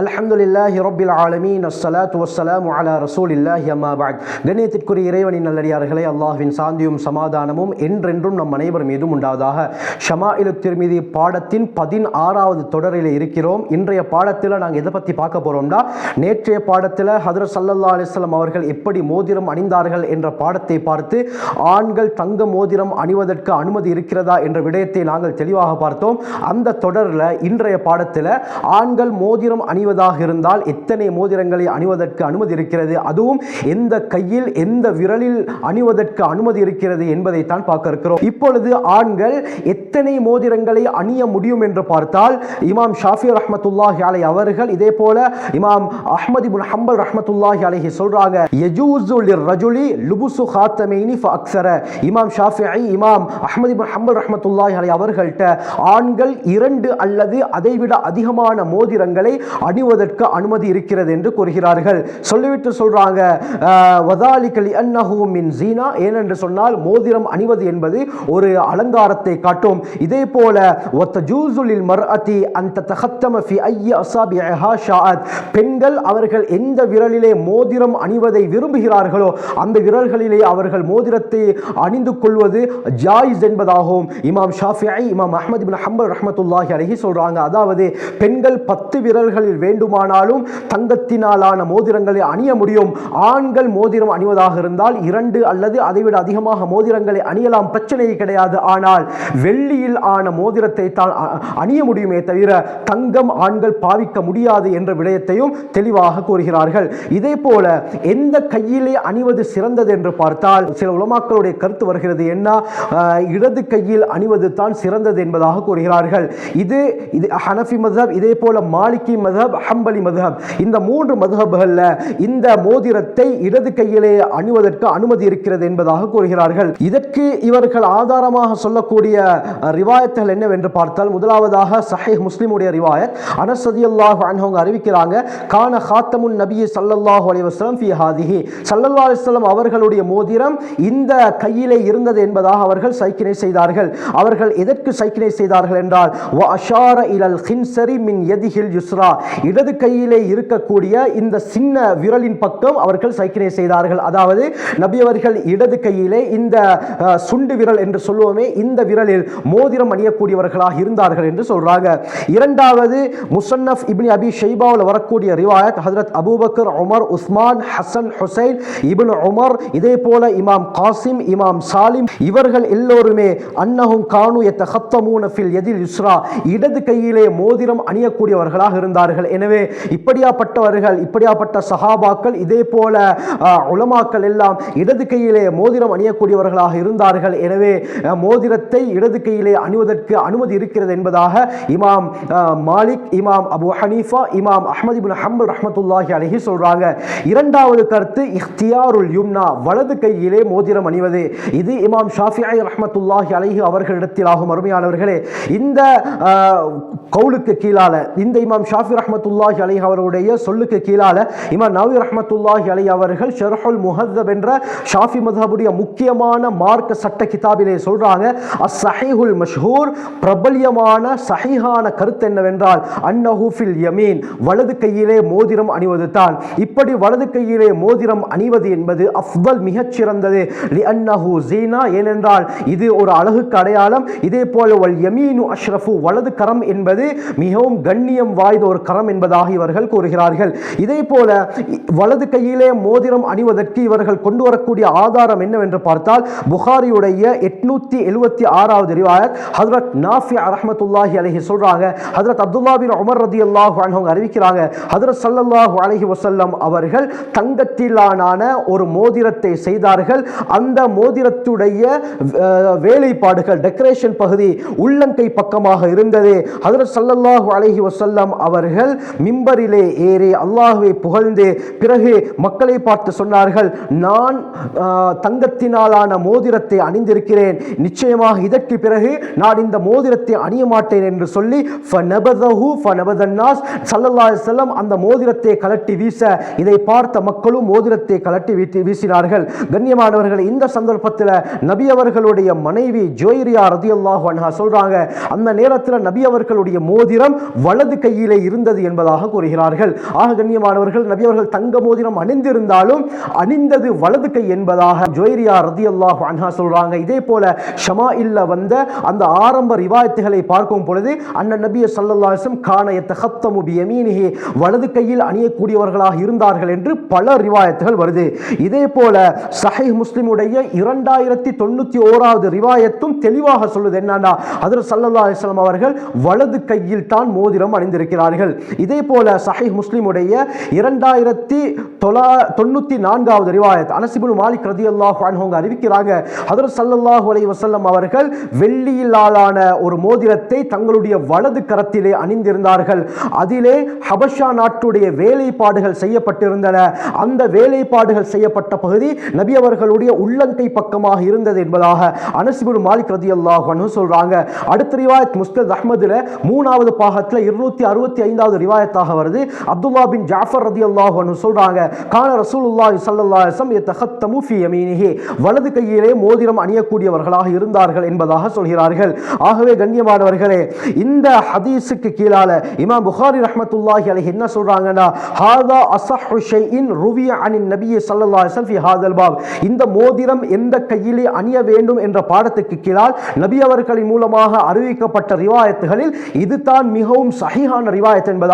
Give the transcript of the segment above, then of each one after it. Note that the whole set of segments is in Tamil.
அல்ஹம்துலில்லாஹி ரப்பில் ஆலமீன். அஸ்ஸலாத்து வஸ்ஸலாமு அலா ரசூல் இல்லாஹி பஅத். கண்ணியத்திற்குரிய இறைவனின் நல்லடியார்களே அல்லாஹ்வின் சாந்தியும் சமாதானமும் என்றென்றும் நம் அனைவர் மீதும் உண்டாவதாக. ஷமா இலு திருமிதி பாடத்தின் பதினாறாவது தொடரில் இருக்கிறோம். இன்றைய பாடத்தில் நாங்கள் எதை பற்றி பார்க்க போகிறோம்னா நேற்றைய பாடத்தில் ஹதரத் சல்லல்லா அலிஸ்லாம் அவர்கள் எப்படி மோதிரம் அணிந்தார்கள் என்ற பாடத்தை பார்த்து ஆண்கள் தங்க மோதிரம் அணிவதற்கு அனுமதி இருக்கிறதா என்ற விடயத்தை நாங்கள் தெளிவாக பார்த்தோம். அந்த தொடரில் இன்றைய பாடத்தில் ஆண்கள் மோதிரம் அணி அணிவதாக இருந்தால் எத்தனை மோதிரங்களை அணிவதற்கு அனுமதி இருக்கிறது? அதுவும் எந்த கையில் எந்த விரலில் அணிவதற்கு அனுமதி இருக்கிறது என்பதைத்தான் பார்க்க இருக்கிறோம். இப்பொழுது ஆண்கள் எத்தனை மோதிரங்களை அணிய முடியும் என்று பார்த்தால் இமாம் ஷாஃபி ரஹமத்துல்லாஹி அலை அவர்கள் இதே போல இமாம் அஹ்மது இப்னு ஹம்பல் ரஹமத்துல்லாஹி அலைஹி சொல்றாங்க ரஜுலி லுபுசு ஹாத்தமைனி அக்சர இமாம் ஷாஃபி இமாம் அஹ்மது இப்னு ஹம்பல் ரஹமத்துல்லாஹி அலை அவர்கள்ட்ட ஆண்கள் இரண்டு அல்லது அதைவிட அதிகமான மோதிரங்களை அணிவதற்கு அனுமதி இருக்கிறது என்று கூறுகிறார்கள். சொல்லிவிட்டு சொல்றாங்க வதாலிக்கலி அன்னஹு மின் ஜீனா. ஏனென்று சொன்னால் மோதிரம் அணிவது என்பது ஒரு அலங்காரத்தை காட்டும். இதே போல ஒத்த ஜூசுலில் மர்அதி அந்த தகத்தம ஃபி ஐய அசாபிஹா ஷாஅத். பெண்கள் அவர்கள் எந்த விரலிலே மோதிரம் அணிவதை விரும்புகிறார்களோ அந்த விரல்களிலே அவர்கள் மோதிரத்தை அணிந்து கொள்வது ஜாயிஸ் என்பதாகவும் இமாம் ஷாஃபி இமாம் அஹமது பின் ஹம்பல் ரஹமத்துல்லாஹி அழகி சொல்றாங்க. அதாவது பெண்கள் பத்து விரல்களில் வேண்டுமானாலும் தங்கத்தினாலான மோதிரங்களை அணிய முடியும். ஆண்கள் மோதிரம் அணிவதாக இருந்தால் இரண்டு அல்லது அதைவிட அதிகமாக மோதிரங்களை அணியலாம். பிரச்சனை கிடையாது. ஆனால் வெள்ளியில் ஆன மோதிரத்தை தான் அணிய முடியுமே தவிர தங்கம் ஆண்கள் பாவிக்க முடியாது என்ற விடயத்தையும் தெளிவாக கூறுகிறார்கள். இதே போல எந்த கையிலே அணிவது சிறந்தது என்று பார்த்தால் சில உலமாக்களுடைய கருத்து வருகிறது. என்ன? இடது கையில் அணிவது தான் சிறந்தது என்பதாக கூறுகிறார்கள். இது இது ஹனஃபி மதப் இதே போல மாலிகி மதுஹப் ஹம்பலி மதுஹப். இந்த மூன்று மதுஹப்களில் இந்த மோதிரத்தை இடது கையிலே அணிவதற்கு அனுமதி இருக்கிறது என்பதாக கூறுகிறார்கள். இதற்கு இவர்கள் ஆதாரமாக சொல்லக்கூடிய ரிவாயத்துகள் என்னவென்று பார்த்தால் முதலாவதாக சஹீஹ் முஸ்லிமுடைய ரிவாயத். அனஸ் ரலியல்லாஹு அவங்க அறிவிக்கிறாங்க கான ஹாத்தமுன் நபி சல்லல்லாஹு அலைஹி வஸல்லம் ஃபி ஹாதிஹி. சல்லல்லா அலைஹி அவர்களுடைய மோதிரம் இந்த கையிலே இருந்தது என்பதாக அவர்கள் சைக்கினை செய்தார்கள். அவர்கள் எதற்கு சைக்கினை செய்தார்கள் என்றால் வ அஷார இலல் ஹின்சரி மின் எதிஹில் யுஸ்ரா. இடது கையிலே இருக்கக்கூடிய இந்த சின்ன விரலின் பக்கம் அவர்கள் சைக்கினை செய்தார்கள். அதாவது நபி அவர்கள் இடது கையிலே இந்த சுண்டு விரல் என்று சொல்லுவோமே இந்த விரலில் மோதிரம் அணியக்கூடியவர்களாக இருந்தார்கள் என்று சொல்றாங்க. இரண்டாவது முசன்னஃப் இப்னி அபி ஷைபாவில் வரக்கூடிய ரிவாயத் ஹசரத் Abu Bakr Umar Usman Hasan Hussain Ibn Umar இதே போல இமாம் காசிம் இமாம் சாலிம் இவர்கள் எல்லோருமே அன்னஹும் கானு எத்தஹத்தமூன ஃபில் எதில் யுஸ்ரா இடது கையிலே மோதிரம் அணியக்கூடியவர்களாக இருந்தார்கள் எனவே இப்படியாப்பட்டவர்கள் இப்படியாப்பட்ட சஹாபாக்கள் இதே போல உலமாக்கள் எல்லாம் இடது கையிலே மோதிரம் அணியக்கூடியவர்களாக இருந்தார்கள். எனவே மோதிரத்தை இடது கையிலே அணிவதற்கு அனுமதி இருக்கிறது என்பதாக இமாம் மாலிக் இமாம் அபு ஹனீஃபா இமாம் அஹமது பின் ஹம்பல் ரஹமத்துல்லாஹி அலஹி சொல்றாங்க. இரண்டாவது கருத்து இஃப்தியாருல் யும்னா வலது கையிலே மோதிரம் அணிவது. இது இமாம் ஷாஃபிஐ ரஹமத்துல்லாஹி அலஹி அவர்களிடத்தில் ஆகும் அருமையானவர்களே. இந்த ஆஹ், கவுலுக்கு கீழால இந்த இமாம் ஷாஃபி ரஹ் ரஹமத்துல்லாஹி அலி அவருடைய சொல்லுக்கு கீழால இமாம் நவி ரஹமத்துல்லாஹி அலி அவர்கள் ஷெர்ஹுல் முஹத்தப் என்ற ஷாஃபி மதஹபுடைய முக்கியமான மார்க்க சட்ட கிதாபிலே சொல்றாங்க அஸ் சஹீஹுல் மஷ்ஹூர் பிரபல்யமான சஹீஹான கருத்து என்னவென்றால் அன்னஹூஃபில் யமீன் வலது கையிலே மோதிரம் அணிவது தான் இப்படி வலது கையிலே மோதிரம் அணிவது என்பது அஃபல் மிகச்சிறந்தது. லிஅன்னஹு ஜீனா ஏனென்றால் இது ஒரு அழகுக்கு அடையாளம். இதே போல வல் யமீனு அஷ்ரஃபு வலது கரம் என்பது மிகவும் கண்ணியம் வாய்ந்த ஒரு கரம் என்பதாக இவர்கள் கூறுகிறார்கள். இதே போல வலது கையிலே மோதிரம் அணிவதற்கு இவர்கள் கொண்டு வரக்கூடிய ஆதாரம் என்னவென்று பார்த்தால் புகாரியுடைய எட்நூத்தி எழுபத்தி ஆறாவது ரிவாயத் ஹஜரத் நாஃபி ரஹ்மத்துல்லாஹி அலஹி சொல்றாங்க. ஹஜரத் அப்துல்லா பின் உமர் ரதியல்லாஹு அன்ஹு அவங்க அறிவிக்கிறாங்க ஹஜரத் ஸல்லல்லாஹு அலஹி வசல்லம் அவர்கள் தங்கத்திலான ஒரு மோதிரத்தை செய்தார்கள். அந்த மோதிரத்துடைய வேலைப்பாடுகள் டெக்கரேஷன் பகுதி உள்ளங்கை பக்கமாக இருந்தது. ஹஜரத் ஸல்லல்லாஹு அலஹி வசல்லம் அவர்கள் சொன்னார்கள் மிம்பரிலே ஏறி அல்லாஹுவை புகழ்ந்து பிறகு மக்களை பார்த்து சொன்னார்கள் நான் தங்கத்தினாலான மோதிரத்தை அணிந்திருக்கிறேன். நிச்சயமாக இதற்கு பிறகு நான் இந்த மோதிரத்தை அணிய மாட்டேன் என்று சொல்லி செல்லம் அந்த மோதிரத்தை கலட்டி வீச இதை பார்த்த மக்களும் மோதிரத்தை கலட்டி வீசி வீசினார்கள். கண்ணியமானவர்கள் இந்த சந்தர்ப்பத்தில் நபி அவர்களுடைய மனைவி ஜோயிரியா ரதியல்லாஹு அன்ஹா சொல்றாங்க அந்த நேரத்தில் நபி அவர்களுடைய மோதிரம் வலது கையிலே இருந்தது என்பதாக கூறுகிறார்கள். ஆக கண்ணியமானவர்கள் நபி அவர்கள் தங்க மோதிரம் அணிந்திருந்தாலும் அணிந்தது வலது கை என்பதாக ஜொய்ரியா ரதி அல்லாஹ் அன்ஹா சொல்றாங்க. இதே போல ஷமா இல்ல வந்த அந்த ஆரம்ப ரிவாயத்துகளை பார்க்கும் பொழுது அண்ணன் நபிய சல்லல்லாஹம் கான எத்தகத்தமு பியமீனிஹி வலது கையில் அணியக்கூடியவர்களாக இருந்தார்கள் என்று பல ரிவாயத்துகள் வருது. இதே போல சஹை முஸ்லிமுடைய இரண்டாயிரத்தி தொண்ணூத்தி ஓராவது ரிவாயத்தும் தெளிவாக சொல்லுது என்னன்னா அதில் சல்லல்லா அலிஸ்லாம் அவர்கள் வலது கையில் தான் மோதிரம் அணிந்திருக்கிறார்கள். இதே போல சஹை முஸ்லிமுடைய இரண்டாயிரத்தி தொலா தொண்ணூற்றி நான்காவது ரிவாயத் அனசிபுல் மாலிக் ரதி அல்லாஹ் அவங்க அறிவிக்கிறாங்க ஹதரத் சல்லல்லாஹு அலி வசல்லம் அவர்கள் வெள்ளியிலான ஒரு மோதிரத்தை தங்களுடைய வலது கரத்திலே அணிந்திருந்தார்கள். அதிலே ஹபஷா நாட்டுடைய வேலைப்பாடுகள் செய்யப்பட்டிருந்தன. அந்த வேலைப்பாடுகள் செய்யப்பட்ட பகுதி நபி அவர்களுடைய உள்ளங்கை பக்கமாக இருந்தது என்பதாக அனசிபுல் மாலிக் ரதி அல்லாஹ் சொல்றாங்க. அடுத்த ரிவாயத் முஸ்தத் அஹ்மதுல மூணாவது பாகத்தில் இருநூத்தி அறுபத்தி ஐந்தாவது ரிவாயத்தாக வருது. அப்துல்லா பின் ஜாஃபர் ரதி அல்லாஹ் சொல்றாங்க கான ரசூலுல்லாஹி ஸல்லல்லாஹு அலைஹி வஸல்லம் ஃபி ஃபீ வலது கையிலே மோதிரம் அணியக்கூடியவர்களாக இருந்தார்கள் என்பதாக சொல்கிறார்கள். ஆகவே கண்ணியமானவர்களே இந்த ஹதீஸுக்கு கீழால இமாம் புகாரி ரஹமத்துல்லாஹி அலைஹி என்ன சொல்றாங்கன்னா ஹாதா அஸஹு ஷைஇன் ருவிய அனின் நபிய் ஸல்லல்லாஹு அலைஹி ஃபி ஹாதல் பாப். இந்த மோதிரம் எந்த கையிலே அணிய வேண்டும் என்ற பாடத்துக்கு கீழால் நபி அவர்களின் மூலமாக அறிவிக்கப்பட்ட ரிவாயத்துகளில் இதுதான் மிகவும் சஹீஹான ரிவாயத் என்பதாக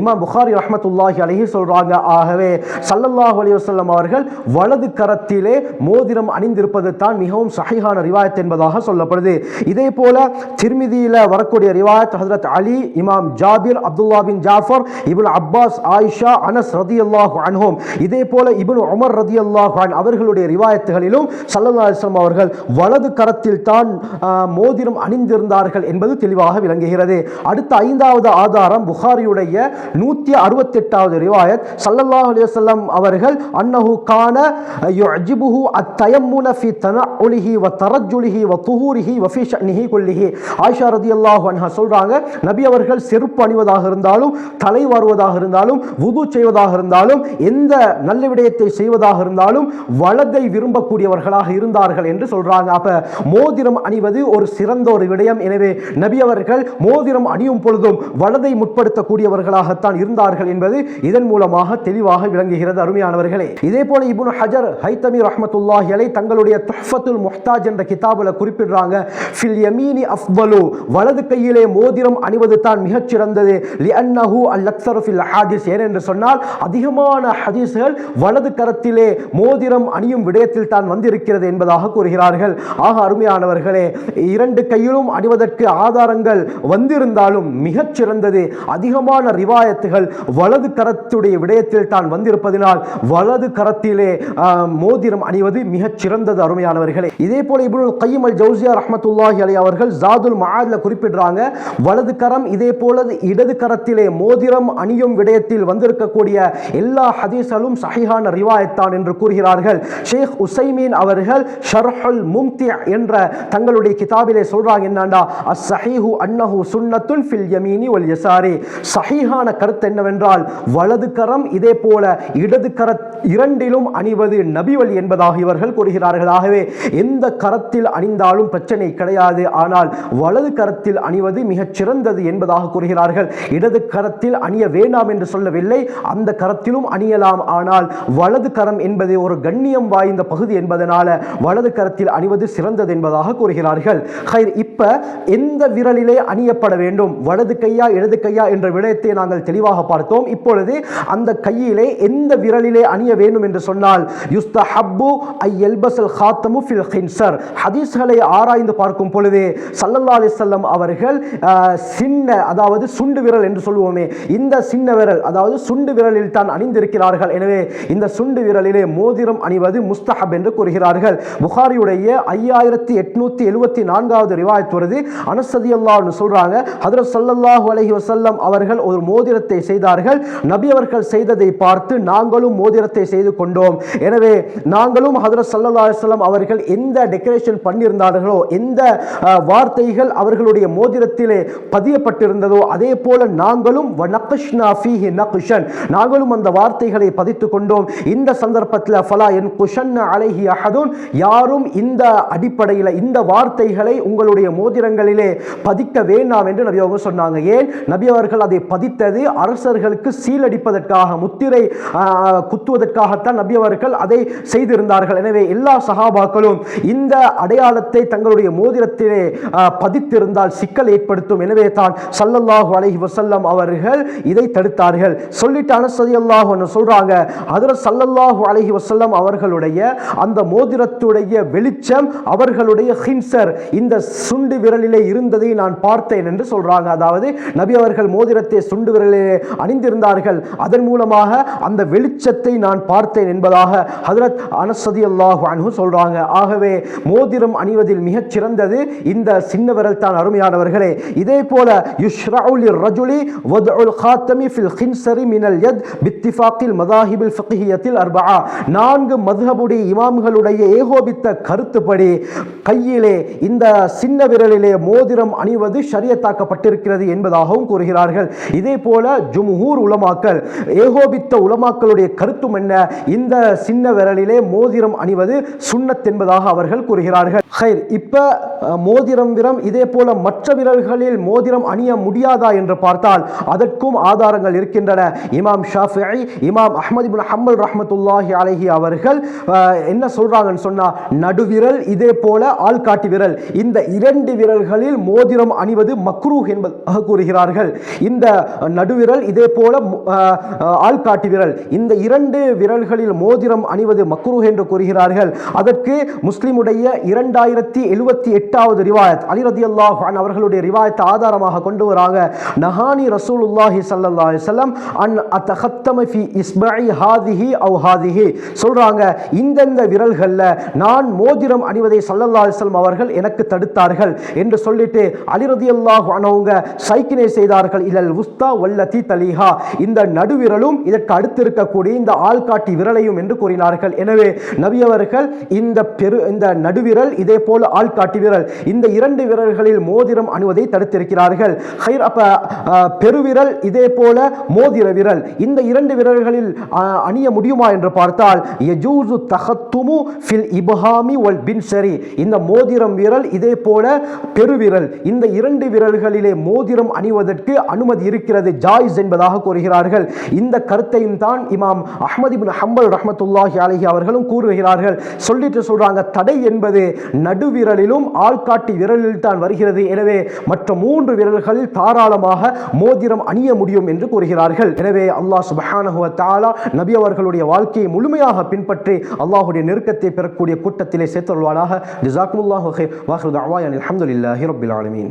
இமாம் புகாரி ரஹமத்துல்லாஹி அலஹி சொல்கிறாங்க ஆகவே சல்லல்லாஹ் அலி வஸல்லம் அவர்கள் வலது கரத்திலே மோதிரம் அணிந்திருப்பது தான் மிகவும் சஹிஹான ரிவாயத் என்பதாக சொல்லப்படுது. இதே போல திருமிதியில் வரக்கூடிய ரிவாயத் ஹசரத் அலி இமாம் Jabir Abdullah bin Jafar Ibn Abbas Aisha Anas ரதி அல்லாஹ் அன்ஹோம். இதே போல இப்னு உமர் ரதி அல்லாஹ் அவர்களுடைய ரிவாயத்துகளிலும் சல்லல்லாஹு அலிஸ்லாம் அவர்கள் வலது கரத்தில் தான் மோதிரம் அணிந்திருந்தார்கள் என்பது தெளிவாக விளங்குகிறது. அடுத்த ஐந்தாவது ஆதாரம் புகாரியுடைய நூற்றி அறுபத்தெட்டாவது ரிவாயத் சல்லல்லா அலைஹி அவர்கள் அன்னஹு கான யுஜிபுஹு அத்தயம்முன ஃபி தனஉலிஹி வ தரஜுலிஹி வ துஹூரிஹி வ ஃபி ஷஅனிஹி குல்லிஹி. ஆயிஷா ரதியல்லாஹு அன்ஹா சொல்கிறாங்க நபி அவர்கள் செருப்பு அணிவதாக இருந்தாலும் தலை வாருவதாக இருந்தாலும் உது செய்வதாக இருந்தாலும் எந்த நல்ல விடயத்தை செய்வதாக இருந்தாலும் வலதை விரும்பக்கூடியவர்களாக இருந்தார்கள் என்று சொல்கிறாங்க அப்போ மோதிரம் அணிவது ஒரு சிறந்த ஒரு விடயம். எனவே நபி அவர்கள் மோதிரம் அணியும் பொழுதும் வலதை முற்படுத்தக்கூடிய செய்தவர்களாகத்தான் இருந்தார்கள் என்பது இதன் மூலமாக தெளிவாக விளங்குகிறது அருமையானவர்களே. இதே போல இபுன் ஹஜர் ஹைத்தமி ரஹ்மத்துல்லாஹி அலை தங்களுடைய துஹ்ஃபத்துல் முஹ்தாஜ் என்ற கிதாபில் குறிப்பிடுறாங்க ஃபில் யமீனி அஃபலு வலது கையிலே மோதிரம் அணிவது தான் மிகச் சிறந்தது லிஅன்னஹு அல் அக்ஸரு ஃபில் ஹாதிஸ். ஏனென்று சொன்னால் அதிகமான ஹதீஸ்கள் வலது கரத்திலே மோதிரம் அணியும் விடயத்தில் தான் வந்திருக்கிறது என்பதாக கூறுகிறார்கள். ஆக அருமையானவர்களே இரண்டு கையிலும் அணிவதற்கு ஆதாரங்கள் வந்திருந்தாலும் மிகச் சிறந்தது பெரும்பாலான ரிவாயத்துகள் வலது கரத்துடைய விடயத்தில் தான் வந்திருப்பதினால் வலது கரத்திலே மோதிரம் அணிவது மிகச் சிறந்தது அருமையானவர்களே. இதே போல இபுல் கையம் அல் ஜவுசியா ரஹமத்துல்லாஹி அலி அவர்கள் ஜாதுல் மஹாதில் குறிப்பிடுறாங்க வலது கரம் இதே போல இடது கரத்திலே மோதிரம் அணியும் விடயத்தில் வந்திருக்கக்கூடிய எல்லா ஹதீஸ்களும் சஹிஹான ரிவாயத்தான் என்று கூறுகிறார்கள். ஷேக் உசைமீன் அவர்கள் ஷர்ஹுல் மும்தி என்ற தங்களுடைய கிதாபிலே சொல்றாங்க என்னண்டா? அஸ் சஹீஹு அன்னஹு சுன்னத்துன் ஃபில் யமீனி ஒல் யசாரி. சஹீஹான கருத்து என்னவென்றால் வலது கரம் இதே போல இடது கரத்தை இரண்டிலும் அணிவது நபிவழி என்பதாக இவர்கள் கூறுகிறார்கள். ஆகவே எந்த கரத்தில் அணிந்தாலும் பிரச்சனை கிடையாது. ஆனால் வலது கரத்தில் அணிவது மிகச் சிறந்தது என்பதாக கூறுகிறார்கள். இடது கரத்தில் அணிய வேண்டாம் என்று சொல்லவில்லை. அந்த கரத்திலும் அணியலாம். ஆனால் வலது கரம் என்பது ஒரு கண்ணியம் வாய்ந்த பகுதி என்பதனால வலது கரத்தில் அணிவது சிறந்தது என்பதாக கூறுகிறார்கள். ஹைர் இப்ப எந்த விரலிலே அணியப்பட வேண்டும்? வலது கையா இடது கையா என்ற விடயத்தை நாங்கள் தெளிவாக பார்த்தோம். இப்பொழுது அந்த கையிலே எந்த விரலிலே அணிய அணிய வேண்டும் என்று சொன்னால் யுஸ்த ஹப்பு ஐ எல்பசல் ஹாத்தமு ஃபில் ஹின்சர். ஹதீஸ்களை ஆராய்ந்து பார்க்கும் பொழுது சல்லல்லா அலிசல்லம் அவர்கள் சின்ன அதாவது சுண்டு விரல் என்று சொல்லுவோமே இந்த சின்ன விரல் அதாவது சுண்டு விரலில் தான் அணிந்திருக்கிறார்கள். எனவே இந்த சுண்டு விரலிலே மோதிரம் அணிவது முஸ்தஹப் என்று கூறுகிறார்கள். புகாரியுடைய ஐயாயிரத்தி எட்நூத்தி எழுபத்தி நான்காவது ரிவாயத் வருது. அனசதி அல்லாஹ்னு சொல்றாங்க ஹதரத் சல்லல்லாஹு அலஹி வசல்லம் அவர்கள் ஒரு மோதிரத்தை செய்தார்கள். நபி அவர்கள் செய்ததை பார்த்து நாங்களும் மோதிரத்தை செய்து கொண்டோம். எனவே நாங்களும் ஹதரத் சல்லா அலுவலம் அவர்கள் எந்த டெக்கரேஷன் பண்ணியிருந்தார்களோ எந்த வார்த்தைகள் அவர்களுடைய மோதிரத்திலே பதியப்பட்டிருந்ததோ அதே போல நாங்களும் நாங்களும் அந்த வார்த்தைகளை பதித்து கொண்டோம். இந்த சந்தர்ப்பத்தில் ஃபலா என் குஷன் அழகி அஹதுன் யாரும் இந்த அடிப்படையில் இந்த வார்த்தைகளை உங்களுடைய மோதிரங்களிலே பதிக்க வேண்டாம் என்று நபி அவங்க சொன்னாங்க. ஏன்? நபி அவர்கள் அதை பதித்தது அரசர்களுக்கு சீலடிப்பதற்காக முத்திரை குத்துவதற்கு குத்துவதற்காகத்தான் நபி அவர்கள் அதை செய்திருந்தார்கள். எனவே எல்லா சகாபாக்களும் இந்த அடையாளத்தை தங்களுடைய மோதிரத்திலே பதித்திருந்தால் சிக்கல் ஏற்படுத்தும். எனவே தான் சல்லல்லாஹு அலஹி வசல்லம் அவர்கள் இதை தடுத்தார்கள். சொல்லிட்டு அனசதி அல்லாஹ் சொல்றாங்க அதில் சல்லல்லாஹு அலஹி வசல்லம் அவர்களுடைய அந்த மோதிரத்துடைய வெளிச்சம் அவர்களுடைய ஹின்சர் இந்த சுண்டு விரலிலே இருந்ததை நான் பார்த்தேன் என்று சொல்றாங்க. அதாவது நபி அவர்கள் மோதிரத்தை சுண்டு விரலிலே அணிந்திருந்தார்கள். அதன் மூலமாக அந்த வெளிச்சத்தை நான் நான் பார்த்தேன் என்பதாக ஹதரத் அனசதி அல்லாஹு அன்ஹு சொல்கிறாங்க ஆகவே மோதிரம் அணிவதில் மிகச் சிறந்தது இந்த சின்ன விரல் தான் அருமையானவர்களே. இதே போல யுஷ்ரவுல் ரஜுலி வதுல் ஹாத்தமி ஃபில் ஹின்சரி மினல் யத் பித்திஃபாக்கில் மதாஹிபில் ஃபிக்ஹியத்தில் அர்பா நான்கு மதுஹபுடி இமாம்களுடைய ஏகோபித்த கருத்துப்படி கையிலே இந்த சின்ன விரலிலே மோதிரம் அணிவது ஷரியத்தாக்கப்பட்டிருக்கிறது என்பதாகவும் கூறுகிறார்கள். இதே போல ஜும்ஹூர் உலமாக்கள் ஏகோபித்த உலமாக்களுடைய கருத்தும் என்ன என்ன? இந்த சின்ன விரலிலே மோதிரம் அணிவது சுண்ணத் என்பதாக அவர்கள் கூறுகிறார்கள். ஹைர் இப்ப மோதிரம் விரம் இதே போல மற்ற விரல்களில் மோதிரம் அணிய முடியாதா என்று பார்த்தால் அதற்கும் ஆதாரங்கள் இருக்கின்றன. இமாம் ஷாஃபி இமாம் அஹமது பின் ஹம்பல் ரஹமத்துல்லாஹி அலஹி அவர்கள் என்ன சொல்றாங்கன்னு சொன்னா நடுவிரல் இதே போல ஆள்காட்டி விரல். இந்த இரண்டு விரல்களில் மோதிரம் அணிவது மக்ரூஹ் என்பதாக கூறுகிறார்கள். இந்த நடுவிரல் இதே போல ஆள்காட்டி விரல். இந்த இரண்டு விரல்களில் மோதிரம் அணிவது மக்ரூஹ் என்று கூறுகிறார்கள். அதற்கு முஸ்லிமுடைய இரண்டாயிரத்தி எழுபத்தி எட்டாவது ரிவாயத் அலி ரதியல்லாஹு அன்ஹு அவர்களுடைய ரிவாயத்தை ஆதாரமாக கொண்டு வராங்க. நஹானி ரசூலுல்லாஹி ஸல்லல்லாஹு அலைஹி வஸல்லம் அன் அத்தஹத்தம இஸ்மாயி ஹாதிஹி அவ் ஹாதிஹி சொல்கிறாங்க இந்தந்த விரல்களில் நான் மோதிரம் அணிவதை ஸல்லல்லாஹு அலைஹி அவர்கள் எனக்கு தடுத்தார்கள் என்று சொல்லிட்டு அலி ரதியல்லாஹு அன்ஹுங்க சைக்கினை செய்தார்கள். இலல் உஸ்தா வல்லதி தலிஹா. இந்த நடுவிரலும் இதற்கு அடுத்து இருக்கக்கூடிய இந்த ஆள் ஆள்காட்டி விரலையும் என்று கூறினார்கள். எனவே நபி அவர்கள் இந்த பெரு இந்த நடுவிரல் இதே போல் ஆள் காட்டி விரல் இந்த இரண்டு விரல்களில் மோதிரம் அணிவதை தடுத்திருக்கிறார்கள். ஹைர் அப்ப பெருவிரல் இதே போல மோதிர விரல் இந்த இரண்டு விரல்களில் அணிய முடியுமா என்று பார்த்தால் யஜூசு தஹத்துமு ஃபில் இபஹாமி ஒல் பின் சரி இந்த மோதிரம் விரல் இதே போல பெருவிரல் இந்த இரண்டு விரல்களிலே மோதிரம் அணிவதற்கு அனுமதி இருக்கிறது ஜாய்ஸ் என்பதாக கூறுகிறார்கள். இந்த கருத்தையும் தான் இமாம் அஹ்மது இப்னு ஹம்பல் ரஹமத்துல்லாஹி அலஹி அவர்களும் கூறுகிறார்கள் சொல்லிட்டு சொல்கிறாங்க தடை என்பது நடுவிரலிலும் ஆள்காட்டி விரலில் தான் வருகிறது. எனவே மற்ற மூன்று விரல்களில் தாராளமாக மோதிரம் அணிய முடியும் என்று கூறுகிறார்கள். எனவே அல்லாஹ் சுபஹானஹுவ தாலா நபி அவர்களுடைய வாழ்க்கையை முழுமையாக பின்பற்றி அல்லாஹுடைய நெருக்கத்தை பெறக்கூடிய கூட்டத்திலே சேர்த்தருள்வானாக ஜிசாக்குமுல்லாஹு ஹைர் அவாயன் தஅவானா அல்ஹம்துலில்லாஹி ஆலமீன்.